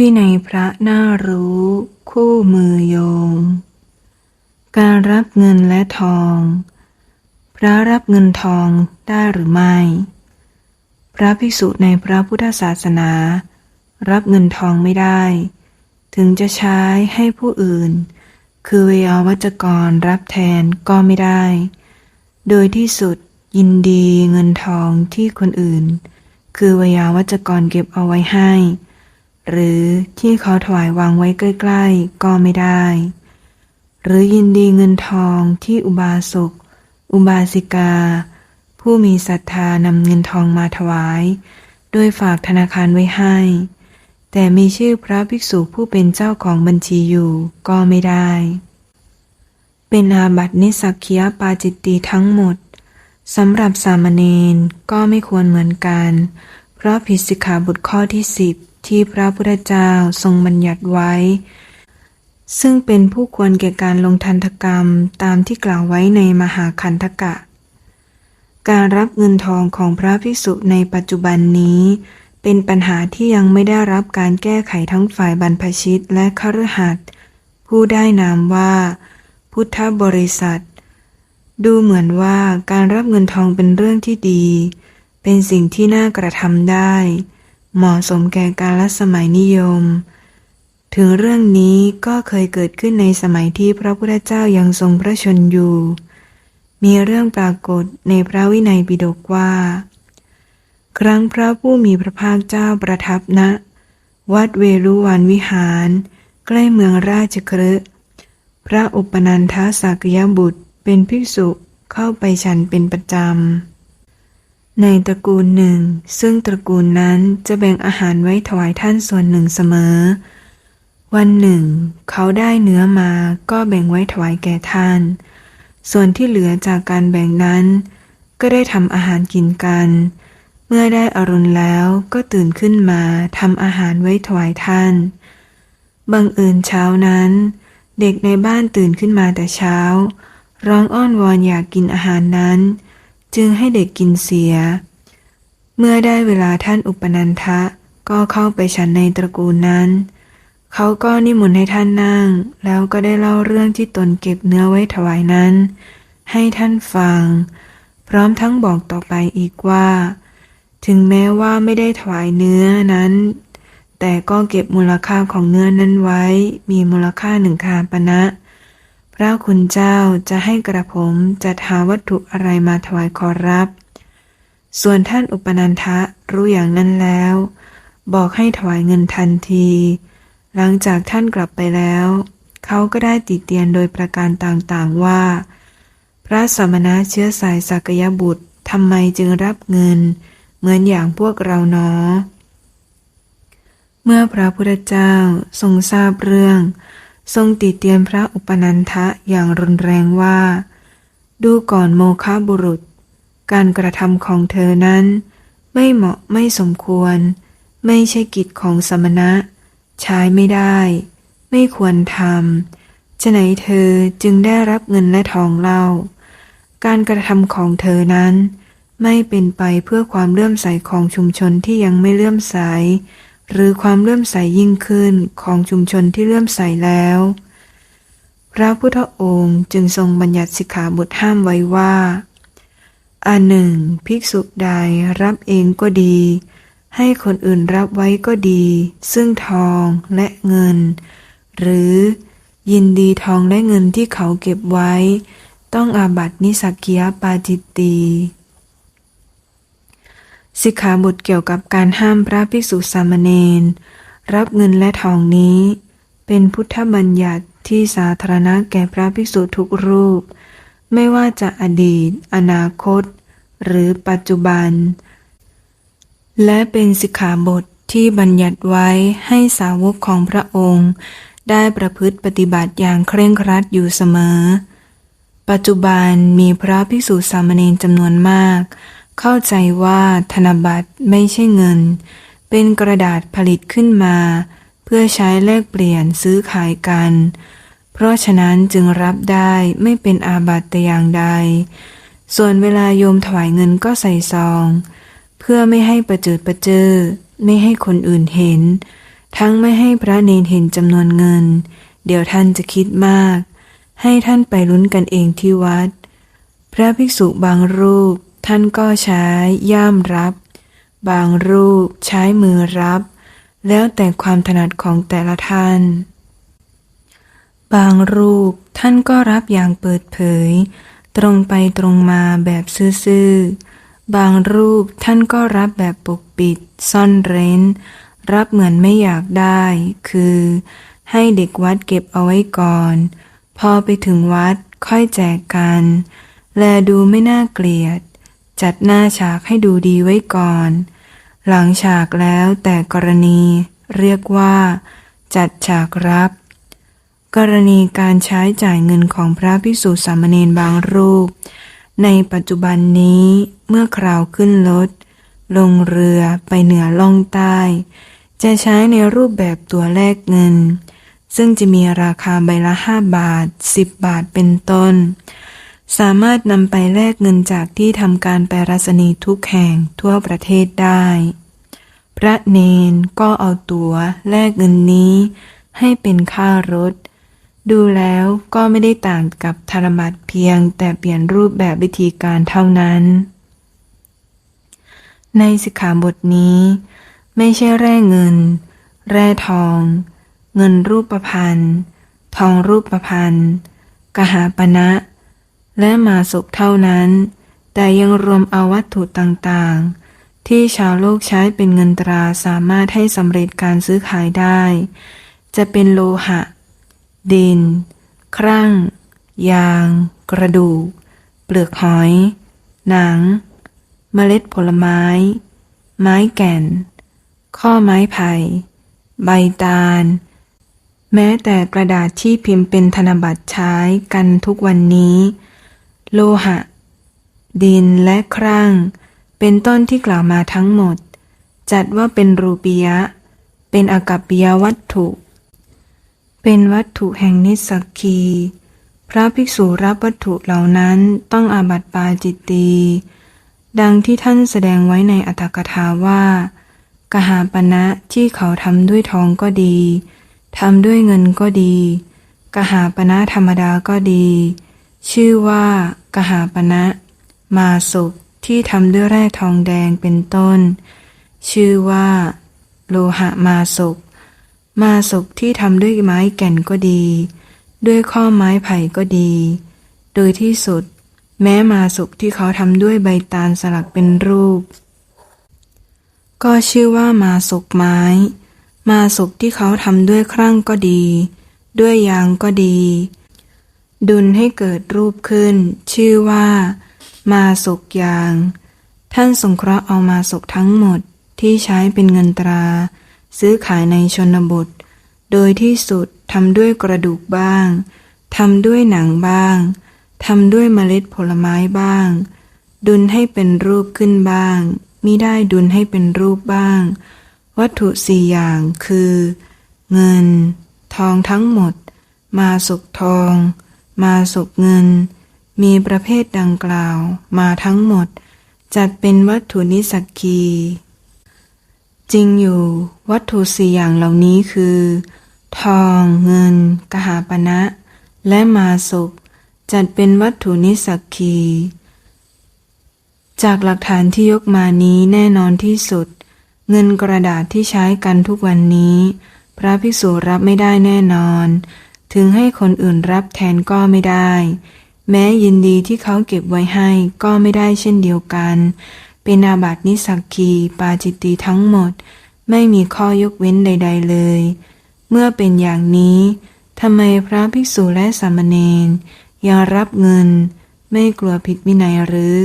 วินัยพระน่ารู้ คู่มือโยม การรับเงินและทอง พระรับเงินทองได้หรือไม่ พระภิกษุในพระพุทธศาสนา รับเงินทองไม่ได้ ถึงจะใช้ให้ผู้อื่น คือเวยาวัจกรรับแทนก็ไม่ได้ โดยที่สุดยินดีเงินทองที่คนอื่น คือเวยาวัจกรเก็บเอาไว้ให้ หรือที่เขาถวายวางไว้ใกล้ๆก็ไม่ได้ หรือยินดีเงินทองที่อุบาสก อุบาสิกา ผู้มีศรัทธานำเงินทองมาถวาย โดยฝากธนาคารไว้ให้ แต่มีชื่อพระภิกษุผู้เป็นเจ้าของบัญชีอยู่ก็ไม่ได้ เป็นอาบัตินิสักคียปาจิตตีทั้งหมดสำหรับสามเณรก็ไม่ควรเหมือนกัน เพราะผิดสิกขาบทข้อที่สิบ ที่พระพุทธเจ้าทรงบัญญัติไว้ ซึ่งเป็นผู้ควรแก่การลงทันตกรรมตามที่กล่าวไว้ในมหาคันธกะ การรับเงินทองของพระภิกษุในปัจจุบันนี้ เป็นปัญหาที่ยังไม่ได้รับการแก้ไขทั้งฝ่ายบรรพชิตและคฤหัสถ์ผู้ได้นามว่า พุทธบริษัท ดูเหมือนว่าการรับเงินทองเป็นเรื่องที่ดี เป็นสิ่งที่น่ากระทำได้ เหมาะสมแก่กาลสมัยนิยม ถึงเรื่องนี้ก็เคยเกิดขึ้นในสมัยที่พระพุทธเจ้ายังทรงพระชนอยู่ มีเรื่องปรากฏในพระวินัยปิฎกว่า ครั้งพระผู้มีพระภาคเจ้าประทับณวัดเวรุวันวิหาร ใกล้เมืองราชคฤห์พระอุปนันทสักยบุตรเป็นภิกษุเข้าไปฉันเป็นประจำ ในตระกูลหนึ่ง ซึ่งตระกูลนั้นจะแบ่งอาหารไว้ถวายท่านส่วนหนึ่งเสมอ วันหนึ่ง เขาได้เนื้อมาก็แบ่งไว้ถวายแก่ท่าน ส่วนที่เหลือจากการแบ่งนั้น ก็ได้ทำอาหารกินกัน เมื่อได้อรุณแล้วก็ตื่นขึ้นมาทำอาหารไว้ถวายท่าน บังเอิญเช้านั้น เด็กในบ้านตื่นขึ้นมาแต่เช้า ร้องอ้อนวอนอยากกินอาหารนั้น จึงให้เด็กกินเสีย เมื่อได้เวลาท่านอุปนันทะก็เข้าไปฉันในตระกูลนั้น เขาก็นิมนต์ให้ท่านนั่ง แล้วก็ได้เล่าเรื่องที่ตนเก็บเนื้อไว้ถวายนั้น ให้ท่านฟัง พร้อมทั้งบอกต่อไปอีกว่า ถึงแม้ว่าไม่ได้ถวายเนื้อนั้น แต่ก็เก็บมูลค่าของเนื้อนั้นไว้ มีมูลค่าหนึ่งคาปณะ พระคุณเจ้าจะให้กระผมจะหาวัตถุอะไรมาถวายขอรับ ส่วนท่านอุปนันทะรู้อย่างนั้นแล้ว บอกให้ถวายเงินทันที หลังจากท่านกลับไปแล้ว เขาก็ได้ติเตียนโดยประการต่างๆว่า พระสมณะเชื้อสายสักยบุตรทำไมจึงรับเงิน เหมือนอย่างพวกเราเนาะเมื่อพระพุทธเจ้าทรงทราบเรื่อง ทรงติเตียนพระอุปนันทะอย่างรุนแรงว่า ดูก่อนโมฆะบุรุษ การกระทำของเธอนั้น ไม่เหมาะไม่สมควร ไม่ใช่กิจของสมณะ ใช้ไม่ได้ ไม่ควรทำจะไหนเธอจึงได้รับเงินและทองเล่า การกระทำของเธอนั้น ไม่เป็นไปเพื่อความเลื่อมใสของชุมชนที่ยังไม่เลื่อมใส หรือความเลื่อมใสยิ่งขึ้นของชุมชนที่เลื่อมใสแล้ว พระพุทธองค์จึงทรงบัญญัติสิกขาบทห้ามไว้ว่าอันหนึ่ง ภิกษุใดรับเองก็ดี ให้คนอื่นรับไว้ก็ดี ซึ่งทองและเงิน หรือยินดีทองและเงินที่เขาเก็บไว้ ต้องอาบัตินิสักคียปาจิตตี สิกขาบทเกี่ยวกับการห้ามพระภิกษุสามเณรรับเงินและทองนี้ เป็นพุทธบัญญัติที่สาธารณะแก่พระภิกษุทุกรูป ไม่ว่าจะอดีต อนาคต หรือปัจจุบัน และเป็นสิกขาบทที่บัญญัติไว้ให้สาวกของพระองค์ ได้ประพฤติปฏิบัติอย่างเคร่งครัดอยู่เสมอ ปัจจุบันมีพระภิกษุสามเณรจำนวนมาก เข้าใจว่าธนบัตรไม่ใช่เงิน เป็นกระดาษผลิตขึ้นมา เพื่อใช้แลกเปลี่ยนซื้อขายกัน เพราะฉะนั้นจึงรับได้ไม่เป็นอาบัติแต่อย่างใด ส่วนเวลาโยมถวายเงินก็ใส่ซอง เพื่อไม่ให้ประเจิดประเจอไม่ให้คนอื่นเห็น ทั้งไม่ให้พระเนนเห็นจำนวนเงิน เดี๋ยวท่านจะคิดมาก ให้ท่านไปลุ้นกันเองที่วัด พระภิกษุบางรูป ท่านก็ใช้ย่ามรับ บางรูปใช้มือรับ แล้วแต่ความถนัดของแต่ละท่าน บางรูปท่านก็รับอย่างเปิดเผย ตรงไปตรงมาแบบซื่อๆ บางรูปท่านก็รับแบบปกปิด ซ่อนเร้น รับเหมือนไม่อยากได้ คือ ให้เด็กวัดเก็บเอาไว้ก่อน พอไปถึงวัดค่อยแจกกัน แลดูไม่น่าเกลียด จัดหน้าฉากให้ดูดีไว้ก่อน หลังฉากแล้วแต่กรณีเรียกว่า จัดฉากรับ กรณีการใช้จ่ายเงินของพระภิกษุสามเณรบางรูป ในปัจจุบันนี้เมื่อคราวขึ้นรถลงเรือไปเหนือล่องใต้ จะใช้ในรูปแบบตัวแลกเงิน ซึ่งจะมีราคาใบละห้าบาทสิบบาทเป็นต้น สามารถนำไปแลกเงินจากที่ทำการแปรษณีย์ทุกแห่งทั่วประเทศได้ พระเนนก็เอาตั๋วแลกเงินนี้ ให้เป็นค่ารถ ดูแล้วก็ไม่ได้ต่างกับธนบัตรเพียงแต่เปลี่ยนรูปแบบวิธีการเท่านั้น ในสิกขาบทนี้ ไม่ใช่แร่เงิน แร่ทอง เงินรูปประพันธ์ ทองรูปประพันธ์ กหาปณะ และมาสุกเท่านั้น แต่ยังรวมเอาวัตถุต่างๆ ที่ชาวโลกใช้เป็นเงินตราสามารถให้สำเร็จการซื้อขายได้ จะเป็นโลหะ ดิน ครั่ง ยาง กระดูก เปลือกหอย หนัง เมล็ดผลไม้ ไม้แก่น ข้อไม้ไผ่ ใบตาลแม้แต่กระดาษที่พิมพ์เป็นธนบัตรใช้กันทุกวันนี้ โลหะ ดินและครั่ง เป็นต้นที่กล่าวมาทั้งหมด จัดว่าเป็นรูปียะ เป็นอากัปปิยวัตถุ เป็นวัตถุแห่งนิสสักคี พระภิกษุรับวัตถุเหล่านั้นต้องอาบัติปาจิตตีดังที่ท่านแสดงไว้ในอัตถกถาว่า กหาปณะที่เขาทำด้วยทองก็ดีทำด้วยเงินก็ดี กหาปณะธรรมดาก็ดี ชื่อว่ากหาปณะมาสุกที่ทำด้วยแร่ทองแดงเป็นต้น ชื่อว่า โลหะมาสุกมาสุกที่ทำด้วยไม้แก่นก็ดี ด้วยข้อไม้ไผ่ก็ดี โดยที่สุด แม้มาสุกที่เขาทำด้วยใบตาลสลักเป็นรูป ก็ชื่อว่ามาสุกไม้ มาสุกที่เขาทำด้วยครั่งก็ดี ด้วยยางก็ดี ดุลให้เกิดรูปขึ้น ชื่อว่า มาสุกยาง ท่านสงเคราะห์เอามาสุกทั้งหมดที่ใช้เป็นเงินตรา ซื้อขายในชนบท โดยที่สุดทำด้วยกระดูกบ้างทำด้วยหนังบ้างทำด้วยเมล็ดผลไม้บ้าง ดุลให้เป็นรูปขึ้นบ้างมิได้ดุลให้เป็นรูปบ้าง วัตถุสี่อย่างคือ เงิน ทองทั้งหมด มาสุกทอง มาสุกเงิน มีประเภทดังกล่าว มาทั้งหมด จัดเป็นวัตถุนิสักคีจริงอยู่วัตถุสี่อย่างเหล่านี้คือ ทอง เงิน กหาปณะและมาสุกจัดเป็นวัตถุนิสักคีจากหลักฐานที่ยกมานี้แน่นอนที่สุด เงินกระดาษที่ใช้กันทุกวันนี้ พระภิกษุรับไม่ได้แน่นอน ถึงให้คนอื่นรับแทนก็ไม่ได้ แม้ยินดีที่เขาเก็บไว้ให้ก็ไม่ได้เช่นเดียวกัน เป็นอาบัตินิสักคีปาจิตตีทั้งหมด ไม่มีข้อยกเว้นใด ๆเลย เมื่อเป็นอย่างนี้ทำไมพระภิกษุและสามเณรยังรับเงิน ไม่กลัวผิดวินัยหรือ